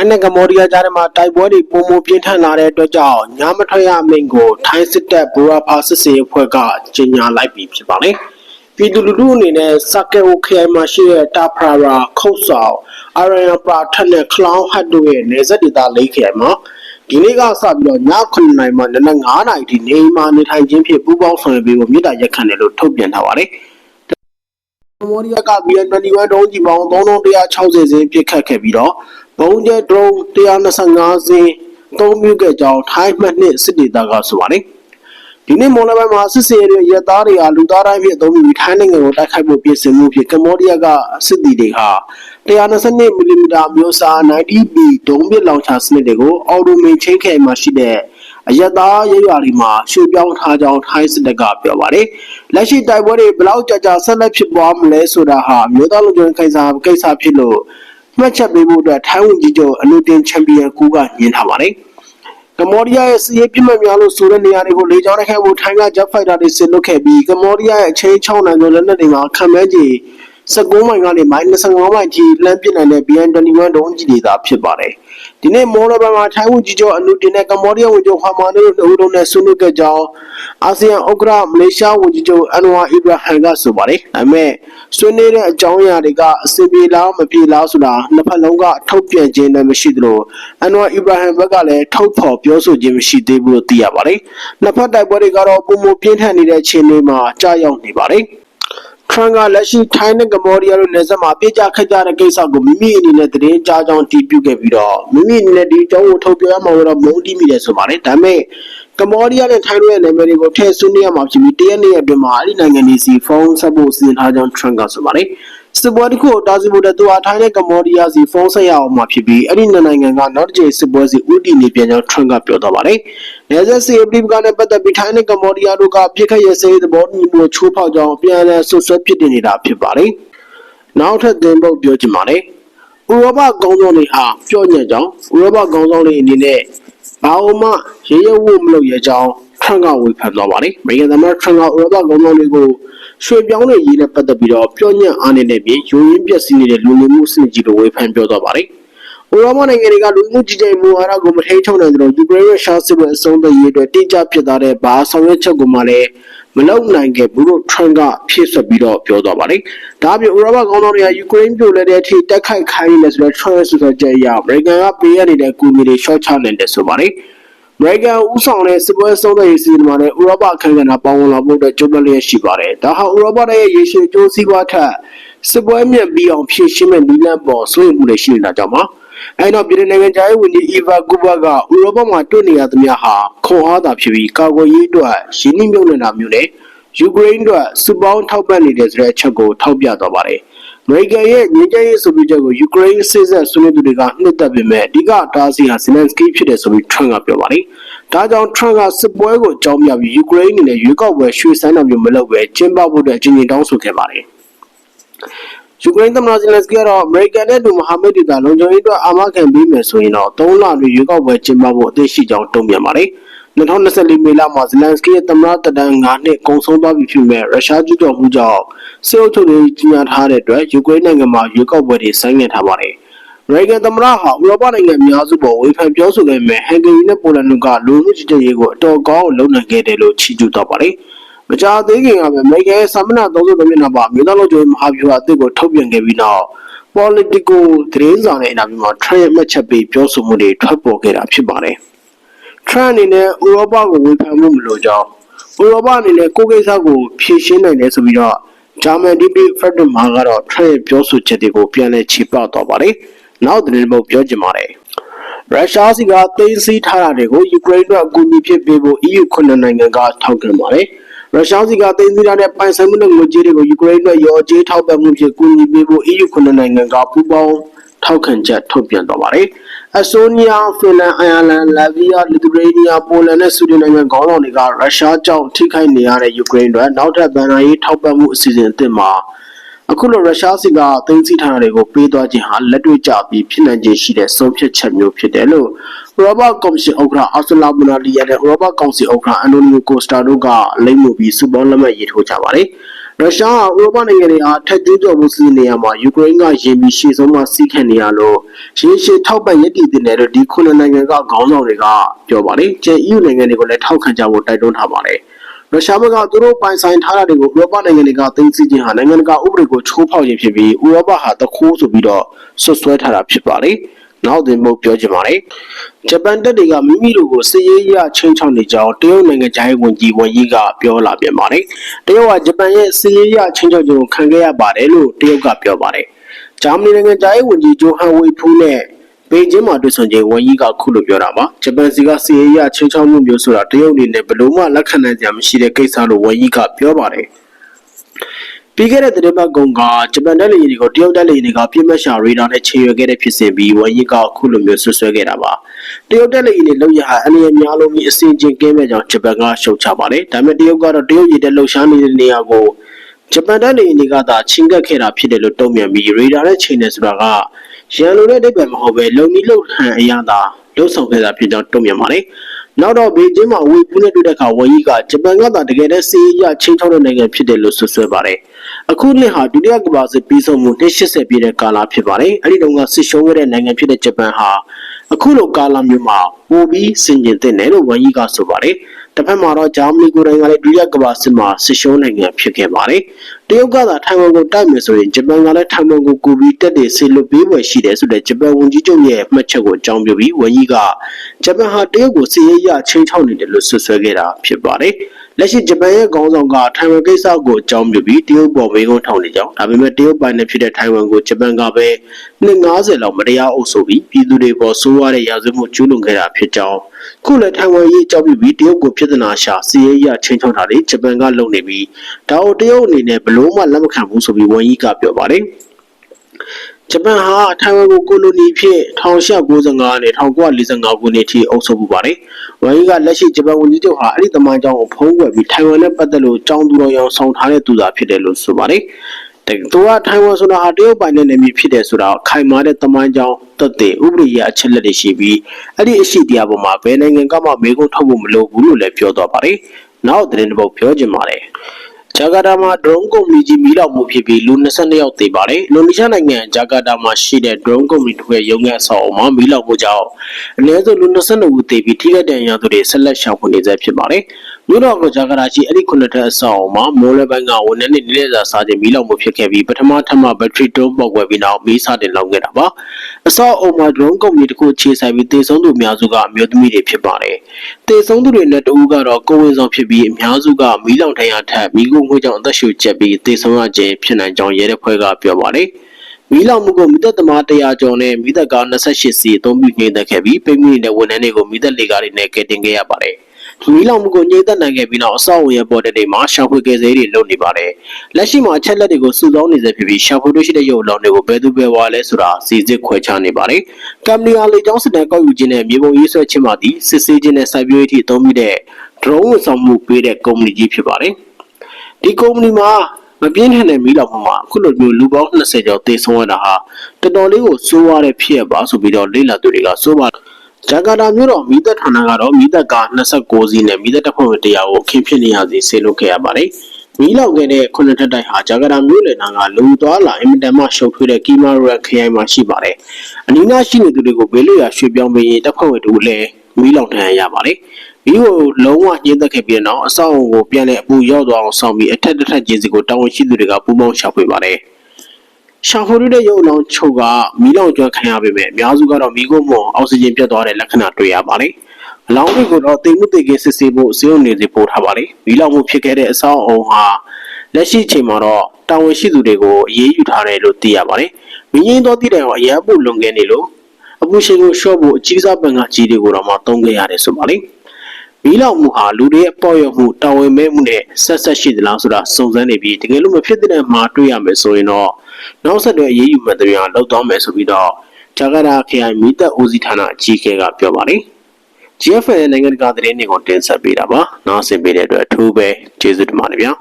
ထိုင်းနဲ့ကမ္ဘောဒီးယားကြားထဲမှာတိုက်ပွဲတွေပုံမပြင်းထန်လာတဲ့အတွက်ကြောင့်ညမထွက်ရအမိန့်ကိုထိုင်းစစ်တပ်ဘူရာဖာစစ်စေးအဖွဲ့ကကြေညာလိုက်ပြီဖြစ်ပါတယ်။ပြည်သူလူထုအနေနဲ့စကဲအိုခရိုင်မှာရှိတဲ့တာဖရာရာခုတ်ဆောင်အာရယံပရာထက်နဲ့ခလောင်းဟတ်တို့ရဲ့နေဆက်ဒေသလေးခရိုင်မှာဒီနေ့ကစပြီးတော့ည9နာရီမှနနက်9နာရီထိနေအိမ်မှာနေထိုင်ခြင်းဖြင့်ပူးပေါင်းဆောင်ရွက်ပေးဖို့မြစ်တာရက်ခံတယ်လို့ထုတ်ပြန်ထားပါတယ်။ ကမ္ဘောဒီးယားက BN21 ဒုံးကြီးပေါင်း3160စင်းပစ်ခတ်ခဲ့ပြီးတော့ဘုံကျဲဒရုန်း125စင်းသုံးမြုခဲ့ကြောင်းထိုင်းမှတ်နှစ်စစ်ဒေသကဆိုပါတယ်ဒီနေ့မွန်လပိုင်းမှာစစ်စေးရဲ့ရဲသားတွေဟာလူသားတိုင်းဖြစ်အသုံးပြုပြီးထိုင်းနိုင်ငံကိုတိုက်ခိုက်ဖို့ပြင်ဆင်မှုဖြစ်ကမ္ဘောဒီးယားကစစ်သည်တွေဟာ122မီလီမီတာမျိုးစား 90B ဒုံးပစ်လောင်ချာစနစ်တွေကိုအော်တိုမင်ချင်းခဲမှာရှိတဲ့ အယက်သားရဲရွာတွေမှာရွှေ့ပြောင်းထားကြောင်းထိုင်းစစ်တပ်ကပြောပါတယ်။လက်ရှိတိုက်ပွဲတွေဘယ်လောက်ကြာကြာဆက်လက်ဖြစ်ပွားမလဲဆိုတာဟာမြို့သားလူမျိုးကိစ္စကိစ္စဖြစ်လို့မှတ်ချက်ပေးဖို့အတွက်ထိုင်းဝန်ကြီးချုပ်အနုတင်ချန်ပီယံကူကညင်ထားပါတယ်။ကမ္ဘောဒီးယားရဲ့စီးရေးပြစ်မှတ်များလို့ဆိုတဲ့နေရာတွေကိုလေကြောင်းတိုက်ခိုက်ဖို့ထိုင်းကဂျက်ဖိုက်တာတွေဆင်လွတ်ခဲ့ပြီးကမ္ဘောဒီးယားရဲ့အချင်းချောင်းနိုင်သောလက်နက်တွေမှာခံမဲကြီး 19မိုင်ကနေမိုင်25မိုင်ကြီးလမ်းပြနိုင်တဲ့ BN21 ဒုံးကြီးတွေသာဖြစ်ပါတယ်။ဒီနေ့မော်လဘန်မှာထိုင်းဝန်ကြီးချုပ်အနုတင်နဲ့ကမ္ဘောဒီးယားဝန်ကြီးချုပ်ဟာမာနိုတို့နှစ်ဦးလုံးနဲ့ဆွေးနွေးခဲ့ကြောင်းအာဆီယံဥက္ကဋ္ဌမလေးရှားဝန်ကြီးချုပ်အန်ဝါအီဘရာဟန်ကဆိုပါတယ်။ဒါပေမဲ့ဆွေးနွေးတဲ့အကြောင်းအရာတွေကအစီအပြေလားမပြေလားဆိုတာနှစ်ဖက်လုံးကထုတ်ပြန်ခြင်းလည်းမရှိသလိုအန်ဝါအီဘရာဟန်ဘက်ကလည်းထုတ်ဖော်ပြောဆိုခြင်းမရှိသေးဘူးလို့သိရပါတယ်။နှစ်ဖက်တိုက်ပွဲတွေကတော့ပုံမပြင်းထန်နေတဲ့အခြေအနေမှာကြာရောက်နေပါတယ်။ ထရန်ကလက်ရှိထိုင်းနဲ့ကမ္ဘောဒီးယားတို့နယ်စပ်မှာပြစ်ကြခတ်ကြတဲ့ကိစ္စကိုမိမိအနေနဲ့သတင်းကြားကြောင်းတည်ပြုခဲ့ပြီးတော့မိမိအနေနဲ့ဒီအကြောင်းကိုထုတ်ပြောရမှာတော့မုန်းတီးမိတယ်ဆိုပါတယ်ဒါပေမဲ့ကမ္ဘောဒီးယားနဲ့ထိုင်းတို့ရဲ့နာမည်တွေကိုထည့်ဆွေးနွေးရမှာဖြစ်ပြီးတရက်နေ့အတွင်းမှာအဲ့ဒီနိုင်ငံတွေစီဖုန်းဆက်ဖို့စီစဉ်ထားကြောင်းထရန်ကဆိုပါတယ် စစ်ပွဲတစ်ခုကိုတာစီဖို့တဲ့သူဟာထိုင်းနဲ့ကမ္ဘောဒီးယားစီဖုန်းဆက်ရအောင်မှာဖြစ်ပြီးအဲ့ဒီနှစ်နိုင်ငံကနောက်တစ်ကြိမ်စစ်ပွဲစီဥတီနေပြန်ကြောင်းထရန်ကပြောသွားပါတယ်။နယ်စပ်စီအပလိပကနဲ့ပတ်သက်ပြီးထိုင်းနဲ့ကမ္ဘောဒီးယားတို့ကပြစ်ခတ်ရစဲသဘောတူညီမှုချိုးဖောက်ကြောင်းပြန်လည်ဆွဆွဲပြစ်တင်နေတာဖြစ်ပါတယ်။နောက်ထပ်သင်ပုတ်ပြောချင်ပါတယ်။ဥရောပကောင်းဆောင်တွေဟာပြောညံ့ကြောင်းဥရောပကောင်းဆောင်တွေအနေနဲ့ဘာမှရေရဝတ်မလုပ်ရကြောင်းထရန်ကဝေဖန်သွားပါတယ်။အမေရိကန်သမ္မတထရန်ကဥရောပကောင်းဆောင်တွေကို ရွှေပြောင်းတဲ့ရေးနဲ့ပတ်သက်ပြီးတော့ပြောညံ့အားနေတဲ့ပြင်ယိုရင်းပြက်စီးနေတဲ့လူလူမှုစနစ်ကြီးလိုဝေဖန်ပြောသွားပါတယ်။ဥရောပနိုင်ငံတွေကလူမှုကြီးကြပ်မှုအားရကိုမထိန်ချုံနိုင်သလိုယူကရိန်းရဲ့ရှားစစ်ပွဲအဆုံးသတ်ရေးအတွက်တိကျဖြစ်သွားတဲ့ဘာဆောင်ရွက်ချက်ကိုမှလည်းမလုပ်နိုင်ခဲ့ဘူးလို့ထရန့်ကဖြည့်ဆွတ်ပြီးတော့ပြောသွားပါတယ်။ဒါ့အပြင်ဥရောပကောင်ဆောင်တွေကယူကရိန်းပြည်လဲတဲ့အထိတက်ခိုက်ခိုင်းနေတယ်ဆိုတော့ထရန့်ဆိုတဲ့ကြက်အရအမေရိကန်ကပေးရနေတဲ့ကူမီတွေရှော့ချနိုင်တယ်ဆိုပါတယ်။အ မေရိကန်ဥဆောင်တဲ့စစ်ပွဲဆုံးတဲ့ရေးစီမှာလည်းဥရောပအခမ်းအနားပေါင်းဝင်လာဖို့အတွက်ကြိုးပမ်းလျက်ရှိပါတယ်။ဒါဟာဥရောပရဲ့ရေရှည်ကျိုးစည်းပွားထက်စစ်ပွဲမြင့်ပြီးအောင်ဖြည့်ရှင်းမဲ့နည်းလမ်းပေါ်ဆွေးနွေးမှုတွေရှိနေတာကြောင့်ပါ။အဲနောက်ပြည်နိုင်ငံခြားရေးဝန်ကြီးအီဗာကူဘာကဥရောပမှာတွေ့နေရသမျှဟာခွန်အားသာဖြစ်ပြီးကာကွယ်ရေးအတွက်ရင်းနှီးမြှုပ်နှံတာမျိုးနဲ့ယူကရိန်းအတွက်စုပေါင်းထောက်ပံ့နေတဲ့ဆိုတဲ့အချက်ကိုထောက်ပြသွားပါတယ်။အ မေရိကန်ရဲ့ငြိမ်းချမ်းရေးဆိုပြီးချက်ကိုယူကရိန်းစစ်ဆက်ဆွေးနွေးသူတွေကနှစ်သက်ပေမဲ့အဓိကတားဆီးဟာဇီလန်စကီဖြစ်တယ်ဆိုပြီးထရန့်ကပြောပါတယ်။ဒါကြောင့်ထရန့်ကစစ်ပွဲကိုအကြောင်းပြပြီးယူကရိန်းအနေနဲ့ရွေးကောက်ပွဲရွှေ့ဆိုင်းတာမျိုးမလုပ်ဘဲကျင်းပဖို့အတွက်အကြီးကြီးတောင်းဆိုခဲ့ပါတယ်။ယူကရိန်းသမ္မတဇီလန်စကီကတော့အမေရိကန်နဲ့တူမဟာမိတ်တွေသာလုံခြုံရေးအတွက်အာမခံပေးမယ်ဆိုရင်တော့၃လတွင်ရွေးကောက်ပွဲကျင်းပဖို့အသင့်ရှိကြောင်းတုံ့ပြန်ပါတယ်။ 2024မေလမှာဇီလန်စကီရဲ့သမ္မတတဒန်9နှစ်ကုန်ဆုံးသွားပြီဖြစ်မဲ့ရုရှားကျူးကျော်မှုကြောင့်စစ်အုပ်ချုပ်ရေးကြီးညာထားတဲ့အတွက်ယူကရိန်းနိုင်ငံမှာရွေးကောက်ပွဲတွေဆိုင်းငံ့ထားပါတယ်။အမေရိကန်သမ္မတဟာဥရောပနိုင်ငံအများစုပေါ်ဝေဖန်ပြောဆိုခဲ့မဲ့ဟန်ဂေရီနဲ့ပိုလန်တို့ကလူမှုကြီးကြပ်ရေးကိုအတော်ကောင်းအောင်လုပ်နိုင်ခဲ့တယ်လို့ချီးကျူးသွားပါတယ်။မကြာသေးခင်ကပဲအမေရိကန်ရဲ့စာမျက်နှာ33မျက်နှာပါမြို့သားလုံးကျိုးမဟာဗျူဟာအသစ်ကိုထုတ်ပြန်ခဲ့ပြီးနောက် Politico သတင်းစာနဲ့အင်တာဗျူးမှာ Trump ရဲ့မှတ်ချက်ပေးပြောဆိုမှုတွေထွက်ပေါ်ခဲ့တာဖြစ်ပါတယ်။ Trump အနေနဲ့ဥရောပကိုဝေဖန်မှုမလိုကြောင်းဥရောပအနေနဲ့ကိုယ်ကိစ္စကိုဖြေရှင်းနိုင်တယ်ဆိုပြီးတော့ဂျာမန် DP Frederick Ma ကတော့ Trump ရဲ့ပြောဆိုချက်တွေကိုပြန်လည်ခြေပသွားပါတယ်။နောက်သတင်းပုတ်ပြောချင်ပါတယ်။ရုရှားစီကသိမ်းဆည်းထားတာတွေကိုယူကရိန်းတို့အကူအညီဖြစ်ပေးဖို့ EU ခုနှစ်နိုင်ငံကထောက်ခံပါတယ်။ရုရှားစီကသိမ်းဆည်းထားတဲ့ပိုင်ဆိုင်မှုနဲ့ငွေကြေးတွေကိုယူကရိန်းအတွက်ရော်ကြေးထောက်ပံ့မှုဖြင့်ကူညီပေးဖို့ EU ခုနှစ်နိုင်ငံကပူးပေါင်းထောက်ခံချက်ထုတ်ပြန်သွားပါတယ်။ အက်ဆိုနီးယား၊ဖင်လန်၊အိုင်ယာလန်၊လာဗီးယား၊လစ်သူရေးနီးယား၊ပိုလန်နဲ့ဆွီဒင်နိုင်ငံခေါင်းဆောင်တွေကရုရှားကြောင့်ထိခိုက်နေရတဲ့ယူကရိန်းအတွက်နောက်ထပ်ဗန်နာရေးထောက်ပံ့မှုအစီအစဉ်အသစ်မှာအခုလိုရုရှားစစ်ကသိမ်းဆည်းထားတာတွေကိုပေးသွားခြင်းဟာလက်တွေ့ကျပြီးဖြစ်နိုင်ခြေရှိတဲ့ဆုံးဖြတ်ချက်မျိုးဖြစ်တယ်လို့ဥရောပကော်မရှင်ဥက္ကဋ္ဌအာဆလာမူနာလီယာနဲ့ဥရောပကောင်စီဥက္ကဋ္ဌအန်တိုနီယိုကိုစတာတို့ကလိမ့်မှုပြီးစုပေါင်းလက်မှတ်ရေးထိုးကြပါတယ်။ ရုရှားကဥရောပနိုင်ငံတွေအားထက်ကျူးကျော်မှုစီစဉ်နေရမှာယူကရိန်းကရင်ပြီးရှေ့ဆုံးမှစီးခံနေရလို့ရေရှည်ထောက်ပံ့ရည်တည်တဲ့လို့ဒီခုနှစ်နိုင်ငံကခေါင်းဆောင်တွေကပြောပါတယ်။ကျန် EU နိုင်ငံတွေကိုလည်းထောက်ခံကြဖို့တိုက်တွန်းထားပါတယ်။ရုရှားဘက်ကသူတို့ပိုင်ဆိုင်ထားတာတွေကိုဥရောပနိုင်ငံတွေကသိမ်းဆည်းခြင်းဟာနိုင်ငံတကာဥပဒေကိုချိုးဖောက်ခြင်းဖြစ်ပြီးဥရောပဟာတခိုးဆိုပြီးတော့ဆွဆွဲထားတာဖြစ်ပါတယ်။ နောက်တင်ဖို့ပြောချင်ပါတယ်။ဂျပန်တပ်တွေကမိမိတို့ကိုစစ်ရေးအရချင်းချောင်းနေကြောင်းတရုတ်နိုင်ငံခြားရေးဝန်ကြီးဝန်ကြီးကပြောလာပြန်ပါတယ်။တရုတ်ကဂျပန်ရဲ့စစ်ရေးအရချင်းချောင်းခြင်းကိုခံခဲ့ရပါတယ်လို့တရုတ်ကပြောပါတယ်။ဂျာမနီနိုင်ငံခြားရေးဝန်ကြီးဂျိုဟန်ဝေဖူးနဲ့ပေကျင်းမှာတွေ့ဆုံချိန်ဝန်ကြီးကခုလိုပြောတာပါဂျပန်စီကစီရေးရချင်းချောင်းမှုမျိုးဆိုတာတရုတ်အနေနဲ့ဘယ်လို့မှလက်ခံနိုင်ကြမရှိတဲ့ကိစ္စလို့ဝန်ကြီးကပြောပါတယ် ပြီးခဲ့တဲ့သတင်းပတ်ကုံကဂျပန်တပ်လေယာဉ်တွေကိုတရုတ်တပ်လေယာဉ်တွေကပြစ်မှတ်ရှာရေဒါနဲ့ချေရွယ်ခဲ့တဲ့ဖြစ်စဉ်ပြီးဝန်ကြီးကခုလိုမျိုးဆွဆွဲခဲ့တာပါတရုတ်တပ်လေယာဉ်တွေလောက်ရဟာအနေအများလုံးပြီးအစင်ချင်းကင်းမဲ့ကြောင်ဂျပန်ကရှုတ်ချပါတယ်ဒါပေမဲ့တရုတ်ကတော့တရုတ်ရည်တဲ့လှုပ်ရှားနေတဲ့နေရာကိုဂျပန်တပ်လေယာဉ်တွေကသာချင်းကပ်ခဲ့တာဖြစ်တယ်လို့တုံ့ပြန်ပြီးရေဒါနဲ့ချိန်နေဆိုတာကရန်လိုတဲ့အိဗယ်မဟုတ်ပဲလုံနီလုံဟန်အရာသာလှုပ်ဆောင်ခဲ့တာဖြစ်ကြောင်းတုံ့ပြန်ပါတယ်နောက်တော့ဘေကျင်းမှာဝေပူးနဲ့တွေ့တဲ့အခါဝန်ကြီးကဂျပန်ကသာတကယ်တည်းစီးရချင်းချောင်းတဲ့နိုင်ငံဖြစ်တယ်လို့ဆွဆွဲပါတယ်။ အခုနှစ်ဟာဒုတိယကမ္ဘာစစ်ပြီးဆုံးမှု280ပြည့်တဲ့ကာလဖြစ်ပါတယ်။အဲဒီတုန်းကစစ်ရှုံးခဲ့တဲ့နိုင်ငံဖြစ်တဲ့ဂျပန်ဟာအခုလိုကာလမျိုးမှာပိုပြီးစင်ကျင်တဲ့နယ်လို့ဝန်ကြီးကဆိုပါတယ်။တစ်ဖက်မှာတော့ဂျာမနီကိုယ်တိုင်ကလည်းဒုတိယကမ္ဘာစစ်မှာစစ်ရှုံးနိုင်ငံဖြစ်ခဲ့ပါတယ်။တရုတ်ကသာထိုင်ဝမ်ကိုတိုက်မယ်ဆိုရင်ဂျပန်ကလည်းထိုင်ဝမ်ကိုကူပြီးတက်တဲ့ဆေလွတ်ပေးပွဲရှိတယ်ဆိုတဲ့ဂျပန်ဝန်ကြီးချုပ်ရဲ့မှတ်ချက်ကိုအကြောင်းပြုပြီးဝန်ကြီးကဂျပန်ဟာတရုတ်ကိုစစ်ရေးရချင်းချောက်နေတယ်လို့ဆွဆွဲခဲ့တာဖြစ်ပါတယ်။ လက်ရှိဂျပန်ရဲ့ခေါင်းဆောင်ကထိုင်ဝမ်ကိစ္စကိုအကြောင်းပြုပြီးတရုတ်ပေါ်မေးခွန်းထောင်နေကြောင်းဒါပေမဲ့တရုတ်ပိုင်နယ်ဖြစ်တဲ့ထိုင်ဝမ်ကိုဂျပန်ကပဲနှစ်90လောက်မတရားအုပ်ဆိုပြီးပြည်သူတွေပေါ်ဆိုးရတဲ့ရာဇဝတ်မှုကျူးလွန်ခဲ့တာဖြစ်ကြောင်းခုလည်းထိုင်ဝမ်ရေးအကြောင်းပြုပြီးတရုတ်ကိုပြဿနာရှာစီးရဲရချင်းချောင်းတာတွေဂျပန်ကလုပ်နေပြီးဒါကိုတရုတ်အနေနဲ့ဘလို့မှလက်မခံဘူးဆိုပြီးဝန်ကြီးကပြောပါတယ် ဂျပန်ဟာထိုင်ဝမ်ကိုကိုလိုနီဖြစ်1895နဲ့1945ခုနှစ်ထိအုပ်ချုပ်မှုပါတယ်။ဝမ်ယီကလက်ရှိဂျပန်ဝန်ကြီးချုပ်ဟာအဲ့ဒီတမန်ကြောင့်ဖုံးကွယ်ပြီးထိုင်ဝမ်နဲ့ပတ်သက်လို့ကြောင်းသူတော်ရောင်ဆောင်ထားတဲ့သူသာဖြစ်တယ်လို့ဆိုပါတယ်။သူကထိုင်ဝမ်ဆိုတာဟာတရုတ်ပိုင်တဲ့နယ်မြေဖြစ်တယ်ဆိုတာခိုင်မာတဲ့တမန်ကြောင့်သက်သေဥပဒေရအချက်လက်တွေရှိပြီးအဲ့ဒီအရှိတရားပေါ်မှာဘယ်နိုင်ငံကမှမေးခွန်းထုတ်ဖို့မလိုဘူးလို့လည်းပြောသွားပါတယ်။နောက်သတင်းတစ်ပုဒ်ပြောချင်ပါတယ်။ ဂျာကာတာမှာဒရုန်းကုမ္ပဏီကြီးမီးလောင်မှုဖြစ်ပြီးလူ22ယောက်သေပါတယ်။လိုနီရှားနိုင်ငံဂျာကာတာမှာရှိတဲ့ဒရုန်းကုမ္ပဏီတစ်ခုရဲ့ရုံးခန်းဆောင်အုံမှာမီးလောင်မှုကြောင့်အနည်းဆုံးလူ22ဦးသေပြီးထိခိုက်ဒဏ်ရာရသူတွေဆက်လက်ရှောင်ဖွေနေဆဲဖြစ်ပါတယ်။မြို့တော်ကဂျာကာတာရှိအဲ့ဒီခုနှစ်ထပ်အဆောင်အုံမှာမိုးလေပိုင်းကဝန်ထမ်းတွေနေ့လည်စာစားခြင်းမီးလောင်မှုဖြစ်ခဲ့ပြီးပထမထပ်မဘက်ထရီတုံးပေါက်ကွဲပြီးနောက်မီးစတင်လောင်ခဲ့တာပါ။အဆောက်အုံမှာဒရုန်းကုမ္ပဏီတစ်ခုခြေဆိုင်ပြီးတေဆုံးသူအများစုကအမျိုးသမီးတွေဖြစ်ပါတယ်။တေဆုံးသူတွေနဲ့တဦးကတော့ကိုဝင်ဆောင်ဖြစ်ပြီးအများစုကမီးလောင်ထရထက်မီးကုငွေကြောင့်အသက်ရှူချက်ပြီးတေဆုံးရခြင်းဖြစ်နိုင်ကြောင်းရဲတပ်ဖွဲ့ကပြောပါတယ်။မီးလောင်မှုကိုမိသက်သမား100ကျော်နဲ့မိသက်ကား28စီအသုံးပြုငြိမ်သက်ခဲ့ပြီးပိတ်မိနေတဲ့ဝန်ထမ်းတွေကိုမိသက်လေကားတွေနဲ့ကယ်တင်ခဲ့ရပါတယ်။မီးလောင်မှုကိုငြိမ်သက်နိုင်ခဲ့ပြီးနောက်အဆောက်အဦရဲ့ပေါ်တဲ့တွေမှာရှောင်ဖွေကယ်ဆယ်တွေလုပ်နေပါတယ်။လက်ရှိမှာအချက်လက်တွေကိုစုဆောင်းနေစေဖြစ်ပြီးရှောင်ဖွေတွေ့ရှိတဲ့ရုပ်လောင်တွေကိုဘယ်သူပဲဝါလဲဆိုတာစီစစ်ခွဲခြားနေပါတယ်။ကမ်ပနီယာလေကျောင်းစစ်တမ်းကောက်ယူခြင်းနဲ့မြေပုံရေးဆွဲခြင်းမှသည်စစ်ဆေးခြင်းနဲ့စိုက်ပျိုးရေးထိအသုံးပြုတဲ့ drone ဝန်ဆောင်မှုပေးတဲ့ကုမ္ပဏီကြီးဖြစ်ပါတယ်။ ဒီကုမ္ပဏီမှာမပြင်းထန်တဲ့မီးလောင်မှုမှာအခုလိုမျိုးလူပေါင်း20ကျော်သေဆုံးရတာဟာတော်တော်လေးကိုစိုးရတဲ့ဖြစ်ရပါဆိုပြီးတော့လေ့လာသူတွေကဆိုပါဂျကာတာမြို့တော်မီးသက်ဌာနကတော့မီးသက်က26စီးနဲ့မီးသက်တပ်ဖွဲ့ဝင်တရားကိုခင်ဖြစ်နေရစီဆေးလုပ်ခဲ့ရပါတယ်။မီးလောင်ခဲ့တဲ့ခုနှစ်ထပ်တိုက်ဟာဂျကာတာမြို့လယ်နာကလူသွားလာအင်မတန်မှရှုပ်ထွေးတဲ့ကီမာရက်ခရိုင်မှာရှိပါတယ်။အနီးနားရှိနေသူတွေကိုဘေးလွတ်ရာရွှေ့ပြောင်းပေးရင်တပ်ဖွဲ့ဝင်တို့လည်းမီးလောင်ထမ်းရပါတယ်။ မီးကိုလုံးဝညှိသက်ခဲ့ပြီးနောက်အဆောက်အုံကိုပြန်လည်အပူရောက်သွားအောင်ဆောင်ပြီးအထက်တစ်ထပ်ကျင်းစီကိုတာဝန်ရှိသူတွေကပူးပေါင်းရှာဖွေပါတယ်။ရှာဖွေတဲ့ရုပ်လောင်ချုပ်ကမီးလောင်ကျွမ်းခံရပေမဲ့အများစုကတော့မီးကိုမွန်အောက်ဆီဂျင်ပြတ်သွားတဲ့လက္ခဏာတွေ့ရပါတယ်။အလောင်းတွေကိုတော့တိမ်မှုတိတ်ကစစ်ဆေးဖို့အစည်းအဝေးနေစီပို့ထားပါတယ်။မီးလောင်မှုဖြစ်ခဲ့တဲ့အဆောက်အုံဟာလက်ရှိအချိန်မှာတော့တာဝန်ရှိသူတွေကိုအရေးယူထားတယ်လို့သိရပါတယ်။မင်းကြီးသောတည်တယ်အရန်ပို့လွန်ခဲ့နေလို့အပူရှင်ကိုရှော့ဖို့အကြီးစားပန်ကကြီးတွေကိုတော့မှသုံးခဲ့ရတယ်ဆိုပါလိမ့်။ မီးလောင်မှုဟာလူတွေရဲ့ပေါ့ရမှုတာဝန်မဲ့မှုနဲ့ဆက်ဆက်ရှိသလားဆိုတာစုံစမ်းနေပြီးတကယ်လို့မဖြစ်တဲ့မှာတွေ့ရမယ်ဆိုရင်တော့နောက်ဆက်တွဲအရေးယူမှတရားလောက်သွားမယ်ဆိုပြီးတော့ဂျာကာတာခရိုင်မီသက်ဦးစီးဌာနအကြီးအကဲကပြောပါတယ် GFN နိုင်ငံတကာသတင်းတွေကိုတင်ဆက်ပေးတာပါနားဆင်ပေးတဲ့အတွက်အထူးပဲကျေးဇူးတင်ပါတယ်ဗျာ